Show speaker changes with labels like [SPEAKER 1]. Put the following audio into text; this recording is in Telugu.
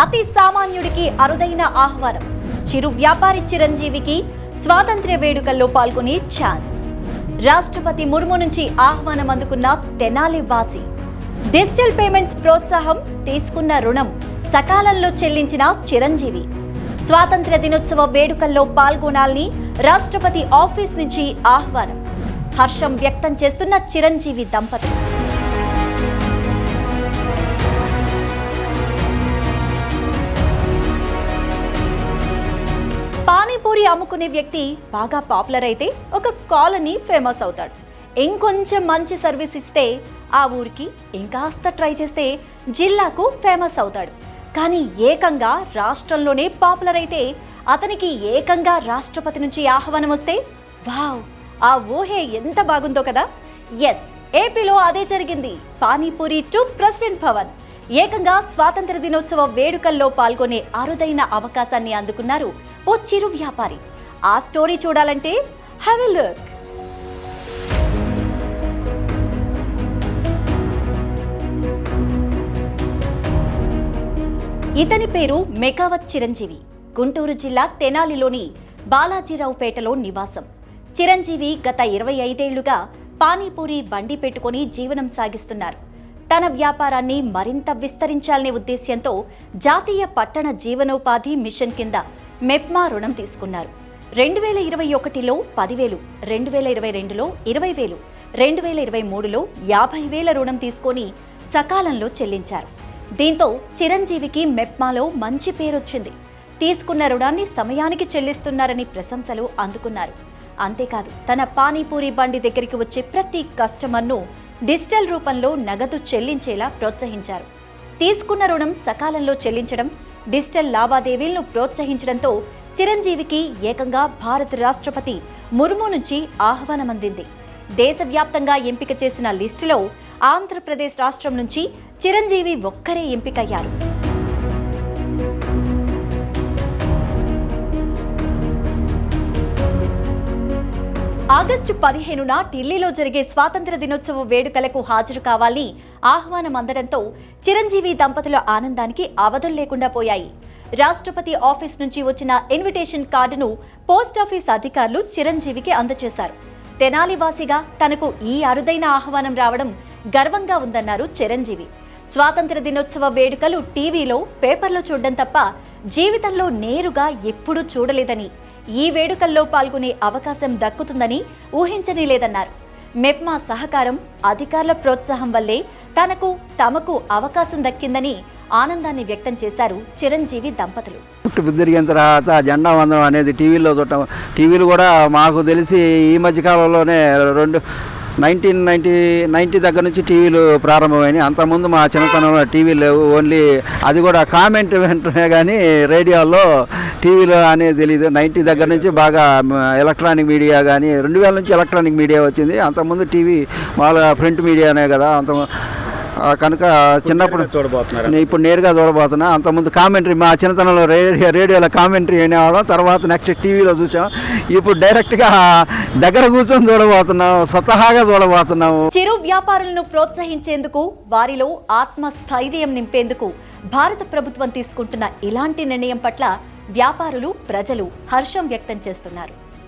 [SPEAKER 1] అతి సామాన్యుడికి అరుదైన ఆహ్వానం. చిరు వ్యాపారి చిరంజీవికి స్వాతంత్ర్య వేడుకల్లో పాల్గొనే ఛాన్స్. రాష్ట్రపతి ముర్ము నుంచి ఆహ్వానం అందుకున్న తెనాలి వాసి. డిజిటల్ పేమెంట్స్ ప్రోత్సాహం తీసుకున్న రుణం సకాలంలో చెల్లించిన చిరంజీవి. స్వాతంత్ర్య దినోత్సవ వేడుకల్లో పాల్గొనాలని రాష్ట్రపతి ఆఫీస్ నుంచి ఆహ్వానం. హర్షం వ్యక్తం చేస్తున్న చిరంజీవి దంపతులు. అమ్ముకునే వ్యక్తి బాగా పాపులర్ అయితే ఒక కాలనీ ఫేమస్ అవుతాడు. ఇంకొంచెం మంచి సర్వీస్ ఇస్తే ఆ ఊరికి ఇంకాస్త ట్రై చేస్తే జిల్లాకు ఫేమస్ అవుతాడు. కానీ ఏకంగా రాష్ట్రంలోనే పాపులర్ అయితే అతనికి ఏకంగా రాష్ట్రపతి నుంచి ఆహ్వానం వస్తే వావ్ ఆ ఊహే ఎంత బాగుందో కదా. ఎస్ ఏపీలో అదే జరిగింది. Panipuri to president Bhavan. ఏకంగా స్వాతంత్ర దినోత్సవ వేడుకల్లో పాల్గొనే అరుదైన అవకాశాన్ని అందుకున్నారు ఓ చిరు వ్యాపారి. ఆ స్టోరీ చూడాలంటే హ్యావ్ ఎ లుక్ ఇతని పేరు మెకావత్ చిరంజీవి. గుంటూరు జిల్లా తెనాలిలోని బాలాజీరావుపేటలో నివాసం. చిరంజీవి గత ఇరవై ఐదేళ్ళుగా పానీపూరి బండి పెట్టుకొని జీవనం సాగిస్తున్నారు. తన వ్యాపారాన్ని మరింత విస్తరించాలనే ఉద్దేశ్యంతో జాతీయ పట్టణ జీవనోపాధి మిషన్ కింద మెప్మా రుణం తీసుకున్నారు. రెండు వేల ఇరవై ఒకటిలో పదివేలు రెండు వేల ఇరవై రెండులో ఇరవై వేలు రెండు వేల ఇరవై మూడులో యాభై వేల రుణం తీసుకొని సకాలంలో చెల్లించారు. దీంతో చిరంజీవికి మెప్మాలో మంచి పేరొచ్చింది. తీసుకున్న రుణాన్ని సమయానికి చెల్లిస్తున్నారని ప్రశంసలు అందుకున్నారు. అంతేకాదు తన పానీపూరి బండి దగ్గరికి వచ్చే ప్రతి కస్టమర్ను డిజిటల్ రూపంలో నగదు చెల్లించేలా ప్రోత్సహించారు. తీసుకున్న రుణం సకాలంలో చెల్లించడం డిజిటల్ లావాదేవీలను ప్రోత్సహించడంతో చిరంజీవికి ఏకంగా భారత రాష్ట్రపతి ముర్ము నుంచి ఆహ్వానం అందింది దేశవ్యాప్తంగా ఎంపిక చేసిన లిస్టులో ఆంధ్రప్రదేశ్ రాష్ట్రం నుంచి చిరంజీవి ఒక్కరే ఎంపికయ్యారు. ఆగస్టు పదిహేనున ఢిల్లీలో జరిగే స్వాతంత్ర దినోత్సవ వేడుకలకు హాజరు కావాలని ఆహ్వానం అందడంతో చిరంజీవి దంపతుల ఆనందానికి అవధులు లేకుండా పోయాయి. రాష్ట్రపతి ఆఫీస్ నుంచి వచ్చిన ఇన్విటేషన్ కార్డును పోస్టాఫీస్ అధికారులు చిరంజీవికి అందజేశారు తెనాలివాసిగా తనకు ఈ అరుదైన ఆహ్వానం రావడం గర్వంగా ఉందన్నారు చిరంజీవి. స్వాతంత్ర దినోత్సవ వేడుకలు టీవీలో పేపర్లో చూడడం తప్ప జీవితంలో నేరుగా ఎప్పుడూ చూడలేదని ఈ వేడుకల్లో పాల్గొనే అవకాశం దక్కుతుందని ఊహించని లేదన్నారు. మెప్మా సహకారం అధికారుల ప్రోత్సాహం వల్లే తనకు తమకు అవకాశం దక్కిందని ఆనందాన్ని వ్యక్తం చేశారు చిరంజీవి దంపతులు.
[SPEAKER 2] పుట్టి తర్వాత జెండా వందనం అనేది టీవీలో చూడటం టీవీలు కూడా మాకు తెలిసి ఈ మధ్య కాలంలోనే రెండు నైన్టీన్ నైంటీ నైంటీ దగ్గర నుంచి టీవీలు ప్రారంభమైనాయి. అంతకుముందు మా చిన్నతనంలో టీవీలు లేవు ఓన్లీ అది కూడా కామెంట్ వెంటనే కానీ రేడియోలో టీవీలో అనేది తెలియదు నైంటీ దగ్గర నుంచి బాగా ఎలక్ట్రానిక్ మీడియా కానీ రెండు వేల నుంచి ఎలక్ట్రానిక్ మీడియా వచ్చింది. అంతకుముందు టీవీ మామూలుగా ప్రింట్ మీడియానే కదా. అంత కనుక చిన్నప్పుడు
[SPEAKER 3] చూడబోతున్నారు?
[SPEAKER 2] నేను ఇప్పుడు నేరుగా చూడబోతున్నా. అంతకుముందు కామెంటరీ మా చిన్నతనంలో రేడియో రేడియోలో కామెంటరీ అనేవాళ్ళం తర్వాత నెక్స్ట్ టీవీలో చూసాం. ఇప్పుడు డైరెక్ట్గా దగ్గర కూర్చొని చూడబోతున్నాం. స్వతహాగా చూడబోతున్నాము
[SPEAKER 1] చిరు వ్యాపారులను ప్రోత్సహించేందుకు వారిలో ఆత్మస్థైర్యం నింపేందుకు భారత ప్రభుత్వం తీసుకుంటున్న ఇలాంటి నిర్ణయం పట్ల వ్యాపారులు ప్రజలు హర్షం వ్యక్తం చేస్తున్నారు.